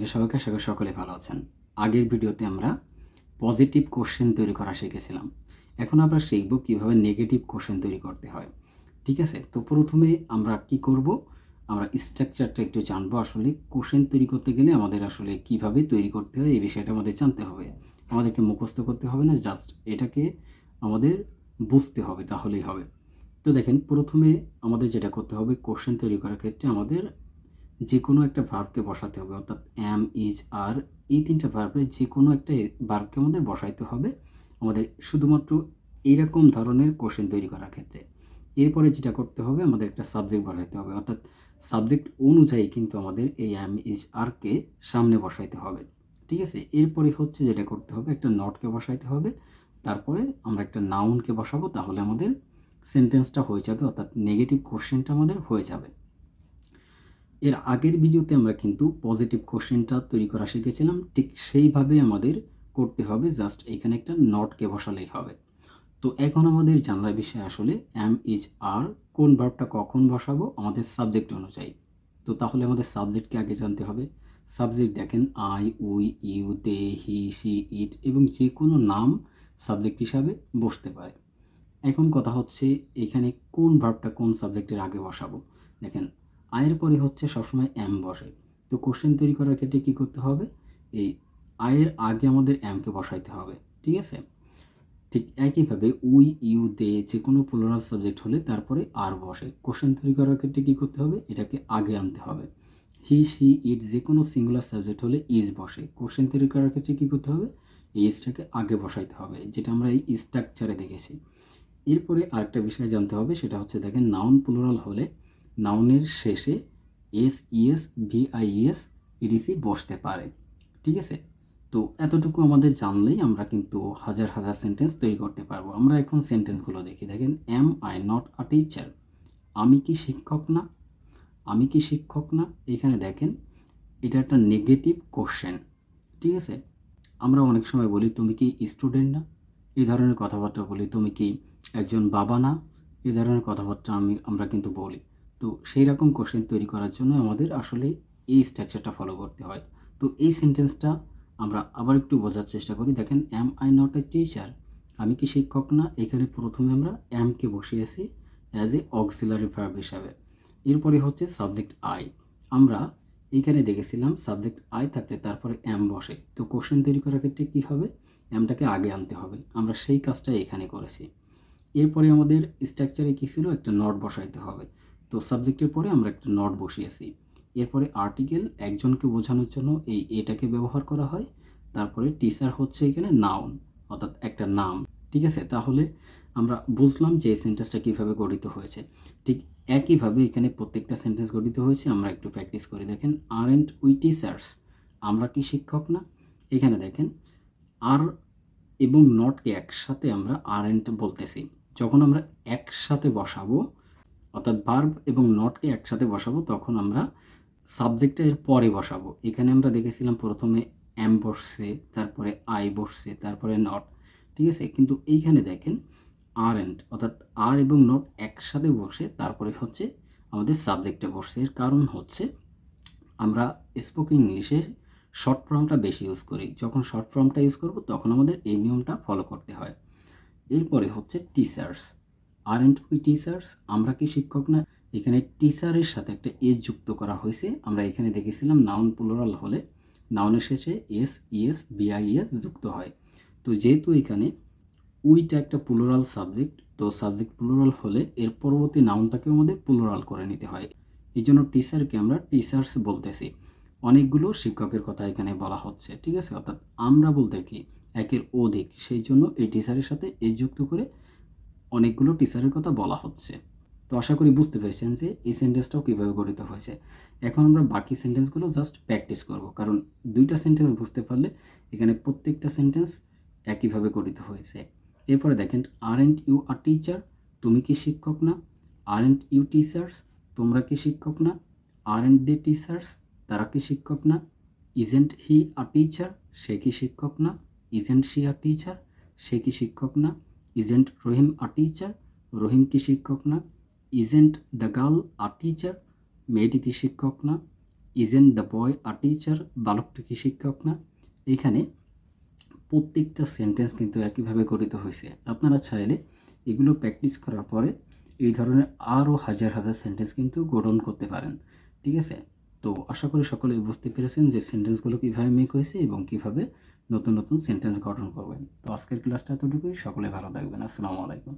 আলাইকুম সবাইকে আশা করি সকলে ভালো আছেন। আগের ভিডিওতে আমরা পজিটিভ কোশ্চেন তৈরি করা শিখেছিলাম। এখন আমরা শিখব কীভাবে নেগেটিভ কোশ্চেন তৈরি করতে হয়। ঠিক আছে? তো প্রথমে আমরা কি করব? আমরা স্ট্রাকচারটা একটু জানব আসলে কোশ্চেন তৈরি করতে গেলে আমাদের আসলে কীভাবে তৈরি করতে হয়, এই বিষয়টা আমাদের জানতে হবে। আমাদেরকে মুখস্থ করতে হবে না জাস্ট এটাকে আমাদের বুঝতে হবে, তাহলেই হবে। তো দেখেন, প্রথমে আমাদের যেটা করতে হবে কোশ্চেন তৈরি করার ক্ষেত্রে আমাদের যে কোনো একটা ভার্বকে বসাতে হবে, অর্থাৎ অ্যাম ইজ আর এই তিনটা ভার্বের যে কোনো একটা ভার্বকে আমাদের বসাইতে হবে আমাদের শুধুমাত্র এইরকম ধরনের কোশ্চেন তৈরি করার ক্ষেত্রে। এরপরে যেটা করতে হবে, আমাদের একটা সাবজেক্ট বসাইতে হবে, অর্থাৎ সাবজেক্ট অনুযায়ী কিন্তু আমাদের এই অ্যাম ইজ আরকে সামনে বসাইতে হবে, ঠিক আছে? এরপরে হচ্ছে যেটা করতে হবে, একটা নটকে বসাইতে হবে, তারপরে আমরা একটা নাউনকে বসাবো, তাহলে আমাদের সেন্টেন্সটা হয়ে যাবে, অর্থাৎ নেগেটিভ কোশ্চেনটা আমাদের হয়ে যাবে। এর আগের ভিডিওতে আমরা কিন্তু পজিটিভ কোশ্চেনটা তৈরি করা শিখেছিলাম। ঠিক সেইভাবে আমাদের করতে হবে জাস্ট এখানে একটা নটকে বসালেই হবে। তো এখন আমাদের জানার বিষয় আসলে এম ইজ আর কোন ভার্বটা কখন বসাবো আমাদের সাবজেক্ট অনুযায়ী। তো তাহলে আমাদের সাবজেক্টকে আগে জানতে হবে। সাবজেক্ট দেখেন I we you they he she it এবং যে কোনো নাম সাবজেক্ট হিসাবে বসতে পারে। এখন কথা হচ্ছে এখানে কোন ভার্বটা কোন সাবজেক্টের আগে বসাবো। দেখেন আয়ের পরে হচ্ছে সবসময় এম বসে। তো কোশ্চেন তৈরি করার ক্ষেত্রে কী করতে হবে? এই আয়ের আগে আমাদের এমকে বসাইতে হবে, ঠিক আছে? ঠিক একইভাবে উই, ইউ, দে যে কোনো প্লোরাল সাবজেক্ট হলে তারপরে আর বসে। কোশ্চেন তৈরি করার ক্ষেত্রে কী করতে হবে? এটাকে আগে আনতে হবে। হি সি ইট যে কোনো সিঙ্গুলার সাবজেক্ট হলে ইজ বসে। কোশ্চেন তৈরি করার ক্ষেত্রে কী করতে হবে? এই ইজটাকে আগে বসাইতে হবে, যেটা আমরা এই স্ট্রাকচারে দেখেছি। এরপরে আরেকটা বিষয় জানতে হবে, সেটা হচ্ছে দেখেন নাউন প্লোরাল হলে নাউনের শেষে এস, ইএস ভিআইএস ইডিসি বসতে পারে। ঠিক আছে? তো এতটুকু আমাদের জানলেই আমরা কিন্তু হাজার হাজার সেন্টেন্স তৈরি করতে পারব। আমরা এখন সেন্টেন্সগুলো দেখি। দেখেন am I not a teacher আমি কি শিক্ষক না? আমি কি শিক্ষক না? এখানে দেখেন, এটা একটা নেগেটিভ কোশ্চেন ঠিক আছে? আমরা অনেক সময় বলি, তুমি কি স্টুডেন্ট না? এই ধরনের কথাবার্তা বলি, তুমি কি একজন বাবা না? এই ধরনের কথাবার্তা আমি, আমরা কিন্তু বলি। তো সেই রকম কোশ্চেন তৈরি করার জন্য আমাদের আসলে এই স্ট্রাকচারটা ফলো করতে হয়। তো এই সেন্টেন্সটা আমরা আবার একটু বোঝার চেষ্টা করি। দেখেন am I not a teacher আমি কি শিক্ষক না? এখানে প্রথমে আমরা অ্যামকে বসিয়েছি অ্যাজ এ অক্সিলারি ভার্ব হিসাবে। এরপরে হচ্ছে সাবজেক্ট আই আমরা এইখানে দেখেছিলাম সাবজেক্ট আই থাকলে তারপরে অ্যাম বসে। তো কোশ্চেন তৈরি করার ক্ষেত্রে কী হবে? অ্যামটাকে আগে আনতে হবে। আমরা সেই কাজটাই এখানে করেছি। এরপরে আমাদের স্ট্রাকচারে কী ছিল? একটা নট বসাইতে হবে। তো সাবজেক্টের পরে আমরা একটা নট বসিয়েছি এরপরে আর্টিকেল, একজনকে বোঝানোর জন্য এই এটাকে ব্যবহার করা হয়। তারপরে টিচার হচ্ছে এখানে নাউন, অর্থাৎ একটা নাম। ঠিক আছে? তাহলে আমরা বুঝলাম যে সেন্টেন্সটা কীভাবে গঠিত হয়েছে। ঠিক একইভাবে এখানে প্রত্যেকটা সেন্টেন্স গঠিত হয়েছে, আমরা একটু প্র্যাকটিস করে। দেখেন আর এন্ড উই টিচার্স আমরা কি শিক্ষক না? এখানে দেখেন আর এবং নটকে একসাথে আমরা আর এন্ড বলতেছি। যখন আমরা একসাথে বসাবো অর্থাৎ ভার্ব এবং নটকে একসাথে বসাবো, তখন আমরা সাবজেক্টটা এর পরে বসাবো। এখানে আমরা দেখেছিলাম প্রথমে এম বসছে, তারপরে আই বসছে, তারপরে নট ঠিক আছে? কিন্তু এইখানে দেখেন আর এন্ড অর্থাৎ আর এবং নট একসাথে বসে তারপরে হচ্ছে আমাদের সাবজেক্টে বসছে। এর কারণ হচ্ছে আমরা স্পোকেন ইংলিশে শর্ট ফর্মটা বেশি ইউজ করি। যখন শর্ট ফর্মটা ইউজ করব, তখন আমাদের এই নিয়মটা ফলো করতে হয়। এরপরে হচ্ছে teachers aren't we teachers আমরা কি শিক্ষক না? এখানে টিচারের সাথে একটা এস যুক্ত করা হয়েছে। আমরা এখানে দেখেছিলাম নাউন প্লোরাল হলে নাউনের শেষে এস ইএস বিআইএস যুক্ত হয়। তো যেহেতু এখানে উইটা একটা প্লোরাল সাবজেক্ট তো সাবজেক্ট প্লোরাল হলে এর পরবর্তী নাউনটাকেও আমাদের প্লোরাল করে নিতে হয়। এই জন্য টিচারকে আমরা টিচার্স বলতেছি। অনেকগুলো শিক্ষকের কথা এখানে বলা হচ্ছে, ঠিক আছে? অর্থাৎ আমরা বলতে কি, একের অধিক। সেই জন্য এই টিচারের সাথে এস যুক্ত করে অনেকগুলো টিচারের কথা বলা হচ্ছে। তো আশা করি বুঝতে পেরেছেন যে এই সেন্টেন্সটাও কীভাবে গঠিত হয়েছে। এখন আমরা বাকি সেন্টেন্সগুলো জাস্ট প্র্যাকটিস করব, কারণ দুইটা সেন্টেন্স বুঝতে পারলে এখানে প্রত্যেকটা সেন্টেন্স একইভাবে গঠিত হয়েছে। এরপরে দেখেন aren't you R teacher তুমি কি শিক্ষক না? আর এন্ড ইউ টিচার্স তোমরা কি শিক্ষক না? আর এন্ড দে টিচার্স তারা কি শিক্ষক না? ইজেন্ট হি আ টিচার সে কি শিক্ষক না? ইজেন্ট শি আ টিচার সে কি শিক্ষক না? ইজেন্ট রহিম আ টিচার রহিম কি শিক্ষক না isn't the girl a teacher মেয়েটি কি শিক্ষক না isn't the boy a teacher বালকটি কি শিক্ষক না এখানে প্রত্যেকটা সেন্টেন্স কিন্তু একইভাবে গঠিত হয়েছে। আপনারা চাইলে এগুলো প্র্যাকটিস করার পরে এই ধরনের আরও হাজার হাজার সেন্টেন্স কিন্তু গঠন করতে পারেন। ঠিক আছে? তো আশা করি সকলে বুঝতে পেরেছেন যে সেন্টেন্সগুলো কীভাবে মেক হয়েছে এবং কীভাবে নতুন নতুন সেন্টেন্স গঠন করবেন। তো আজকের ক্লাসটা এতটুকুই। সকলে ভালো থাকবেন। আসসালামু আলাইকুম।